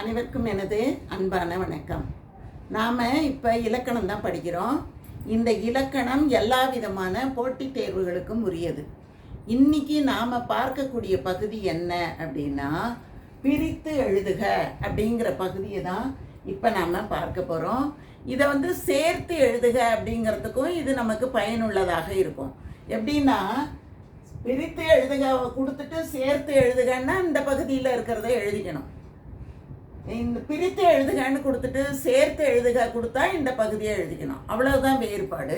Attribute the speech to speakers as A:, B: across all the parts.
A: அனைவருக்கும் எனது அன்பான வணக்கம். நாம் இப்போ இலக்கணம் தான் படிக்கிறோம். இந்த இலக்கணம் எல்லா விதமான போட்டித் தேர்வுகளுக்கும் உரியது. இன்னைக்கு நாம் பார்க்கக்கூடிய பகுதி என்ன அப்படின்னா பிரித்து எழுதுக அப்படிங்கிற பகுதியை தான் இப்போ நாம் பார்க்க போகிறோம் இதை வந்து சேர்த்து எழுதுக அப்படிங்கிறதுக்கும் இது நமக்கு பயனுள்ளதாக இருக்கும். எப்படின்னா பிரித்து எழுதுக கொடுத்துட்டு சேர்த்து எழுதுகன்னா இந்த பகுதியில் இருக்கிறத எழுதிக்கணும். இந்த பிரித்து எழுதுகன்னு கொடுத்துட்டு சேர்த்து எழுதுக கொடுத்தா இந்த பகுதியை எழுதிக்கணும். அவ்வளவுதான் வேறுபாடு.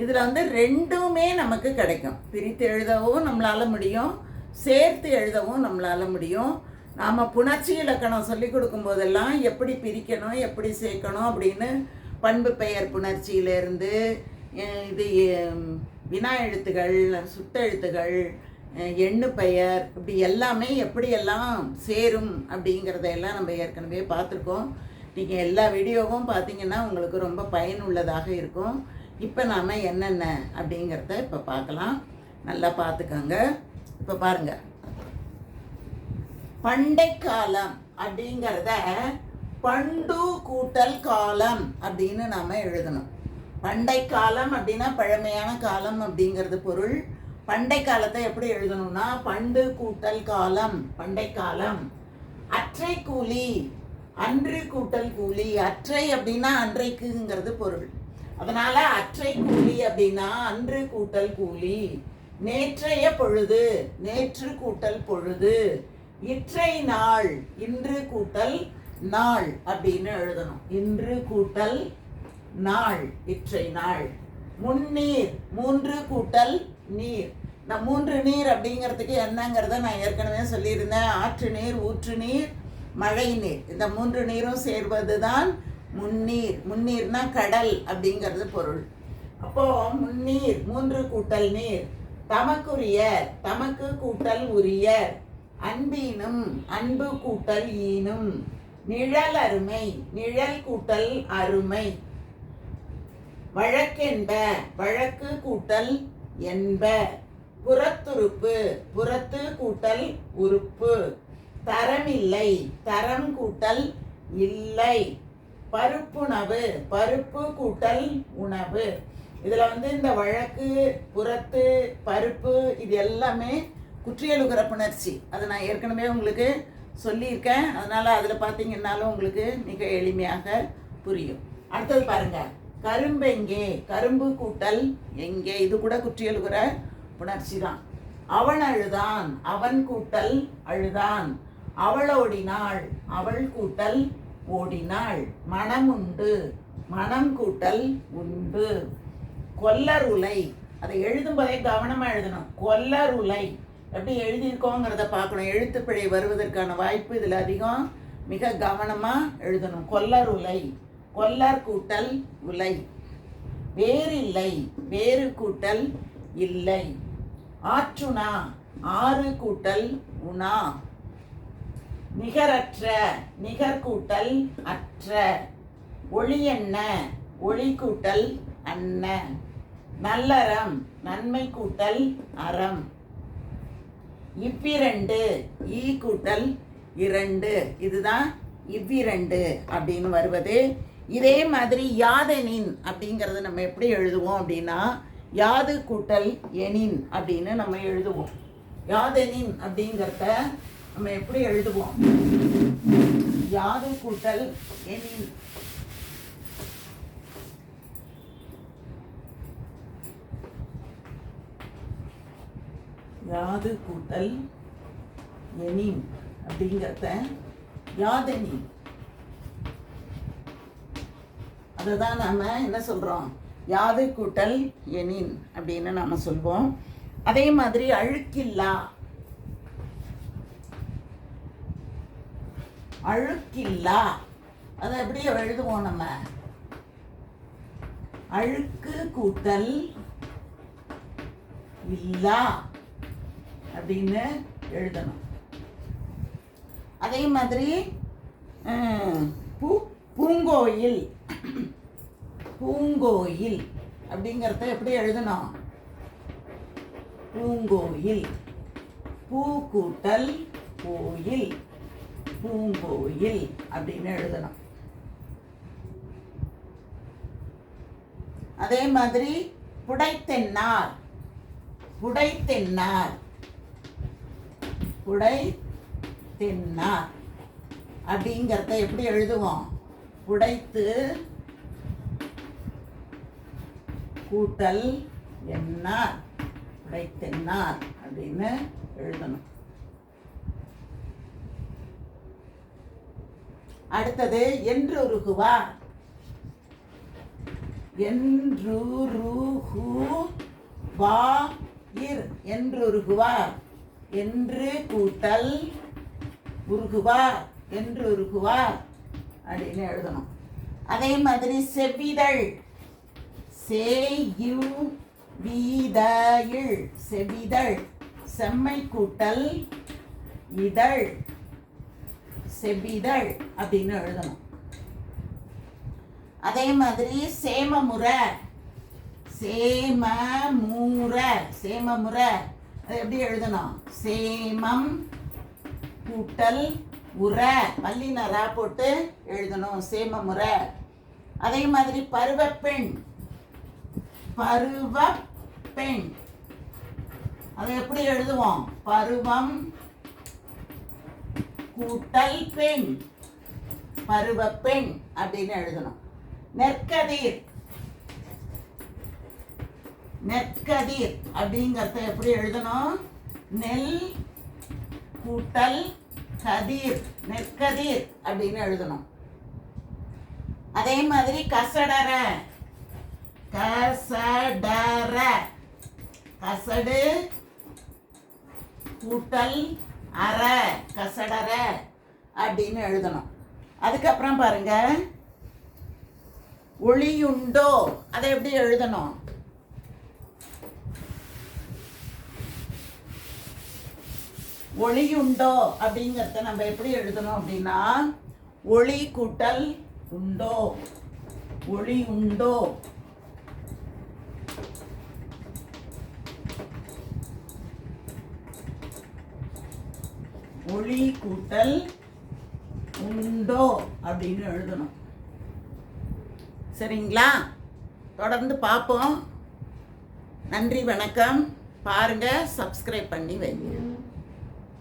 A: இதில் வந்து ரெண்டுமே நமக்கு கிடைக்கும். பிரித்து எழுதவும் நம்மளால் முடியும். சேர்த்து எழுதவும் நம்மளால் முடியும். நாம் புணர்ச்சி இலக்கணம் சொல்லி கொடுக்கும்போதெல்லாம் எப்படி பிரிக்கணும் எப்படி சேர்க்கணும் அப்படின்னு பண்பு பெயர் புணர்ச்சியிலேருந்து இது வினா எழுத்துகள் சுத்த எழுத்துகள் எண்ணு பெயர் இப்படி எல்லாமே எப்படியெல்லாம் சேரும் அப்படிங்கிறதையெல்லாம் நம்ம ஏற்கனவே பார்த்துருக்கோம். நீங்கள் எல்லா வீடியோவும் பார்த்தீங்கன்னா உங்களுக்கு ரொம்ப பயனுள்ளதாக இருக்கும். இப்போ நாம் என்னென்ன அப்படிங்கிறத இப்போ பார்க்கலாம். நல்லா பார்த்துக்கோங்க. இப்போ பாருங்கள் பண்டை காலம் அப்படிங்கிறத பண்டு கூட்டல் காலம் அப்படின்னு நாம் எழுதணும். பண்டை காலம் அப்படின்னா பழமையான காலம் அப்படிங்கிறது பொருள். பண்டை காலத்தை எப்படி எழுதணும்னா பண்டு கூட்டல் காலம் பண்டை காலம். அற்றை கூலி அன்று கூட்டல் கூலி அற்றை அப்படின்னா அன்றைக்குங்கிறது பொருள். அதனால அற்றை கூலி அப்படின்னா அன்று கூட்டல் கூலி நேற்றைய பொழுது நேற்று கூட்டல் பொழுது இற்றை நாள் இன்று கூட்டல் நாள் அப்படின்னு எழுதணும். இன்று கூட்டல் நாள் இற்றை நாள். முன்னீர் மூன்று கூட்டல் நீர். இந்த மூன்று நீர் அப்படிங்கிறதுக்கு என்னங்கிறத நான் ஏற்கனவே சொல்லியிருந்தேன். ஆற்று நீர் ஊற்று நீர் மழை நீர். இந்த மூன்று நீரும் சேர்வது தான் முன்னீர். முன்னீர்னா கடல் அப்படிங்கிறது பொருள். அப்போ முன்னீர் மூன்று கூட்டல் நீர். தமக்குரிய தமக்கு கூட்டல் உரிய அன்பீனும் அன்பு கூட்டல் ஈனும். நிழல் அருமை நிழல் கூட்டல் அருமை. வழக்கென்ப வழக்கு கூட்டல் என்ப. புறத்துறுப்பு. புறத்து கூட்டல் உறுப்பு. தரமில்லை. தரம் கூட்டல் இல்லை. பருப்புணவு. பருப்பு கூட்டல் உணவு. இதில் வந்து இந்த வழக்கு புறத்து பருப்பு இது எல்லாமே குற்றியலுகிற புணர்ச்சி. அதை நான் ஏற்கனவே உங்களுக்கு சொல்லியிருக்கேன். அதனால் அதில் பார்த்தீங்கன்னாலும் உங்களுக்கு மிக எளிமையாக புரியும். அடுத்தது பாருங்கள் கரும்பு எங்கே? கரும்பு கூட்டல் எங்கே? இது கூட குற்றியலுகிற உணர்ச்சி தான். அவன் அழுதான் அவன் கூட்டல் அழுதான். அவள் ஓடினாள் அவள் கூட்டல் ஓடினாள். மனம் உண்டு மனம் கூட்டல் உண்டு. கொல்லர் உலை அதை எழுதும் போதே கவனமாக எழுதணும். கொல்லர் உலை எப்படி எழுதியிருக்கோங்கிறத பார்க்கணும். எழுத்துப்பிழை வருவதற்கான வாய்ப்பு இதில் அதிகம். மிக கவனமாக எழுதணும். கொல்லர் உலை கொல்லர் கூட்டல் உலை வேறில்லை வேறு கூட்டல் இல்லை. ஆற்றுணா ஆறு கூட்டல் உணா. நிகரற்ற நிகர் கூட்டல் அற்ற. ஒளி என்ன ஒளி கூட்டல் அன்ன. நல்லறம் நன்மை கூட்டல் அறம். இவ்விரண்டு ஈ கூட்டல் இரண்டு. இதுதான் இவ்விரண்டு அப்படின்னு வருவது. இதே மாதிரி யாதெனின் அப்படிங்கிறத நம்ம எப்படி எழுதுவோம் அப்படின்னா யாது கூட்டல் எனின் அப்படின்னு நம்ம எழுதுவோம். யாதெனின் அப்படிங்கிறத நம்ம எப்படி எழுதுவோம்? யாது கூட்டல் எனின். யாது கூட்டல் எனின் அப்படிங்கிறத யாதெனின் அதுதான் நாம் என்ன சொல்கிறோம் யாது கூட்டல் எனின் அப்படின்னு நாம் சொல்வோம். அதே மாதிரி அழுக்கில்லா. அழுக்கில்லா. அதை எப்படி எழுதுவோம் நம்ம? அழுக்கு கூட்டல் இல்லா அப்படின்னு எழுதணும். அதே மாதிரி பூ பூங்கோயில். பூங்கோயில் அப்படிங்கிறத எப்படி எழுதணும்? பூங்கோயில். பூ கூட்டல் கோயில். பூங்கோயில் அப்படின்னு எழுதணும். அதே மாதிரி புடைத்தென்னார். புடைத்தென்னார். புடை தென்னார் அப்படிங்கிறத எப்படி எழுதுவோம்? குடைத்து கூட்டல் என்னார்? உடைத்தென்னார் அப்படின்னு எழுதணும். அடுத்தது என்று உருகுவார் என்று வா இர் என்றுருகுவார். என்று கூட்டல் உருகுவார். என்று உருகுவார் அப்படின்னு எழுதணும். அதே மாதிரி செவிதழ் சேயு வீதழ் செவிதழ் செம்மை கூட்டல் இதழ். செவிதழ் அப்படின்னு எழுதணும். அதே மாதிரி சேமமுறை. சேமமுற. சேமமுறை. அது எப்படி எழுதணும்? சேமம் கூட்டல் உரை மல்லின ரா போட்டு எழுதணும் சேம முறை. அதே மாதிரி பருவப்பெண். பருவப்பெண். அதை எப்படி எழுதுவோம்? பருவம் கூட்டல் பெண். பருவப்பெண் அப்படின்னு எழுதணும். நெற்கதிர். நெற்கதிர் அப்படிங்கிறத எப்படி எழுதணும்? நெல் கூட்டல் கதிர் நெற்கதிர் அப்படின்னு எழுதணும். அதே மாதிரி கசடர கசடர கசடு கூட்டல் அற கசடர அப்படின்னு எழுதணும். அதுக்கப்புறம் பாருங்க. ஒளியுண்டோ அதை எப்படி எழுதணும்? ஒளியுண்டோ அப்படிங்கிறத நம்ம எப்படி எழுதணும் அப்படின்னா ஒளி கூட்டல் உண்டோ? ஒளி உண்டோ? ஒளி கூட்டல் உண்டோ அப்படின்னு எழுதணும். சரிங்களா? தொடர்ந்து பார்ப்போம். நன்றி வணக்கம். பாருங்க சப்ஸ்கிரைப் பண்ணி வைங்க.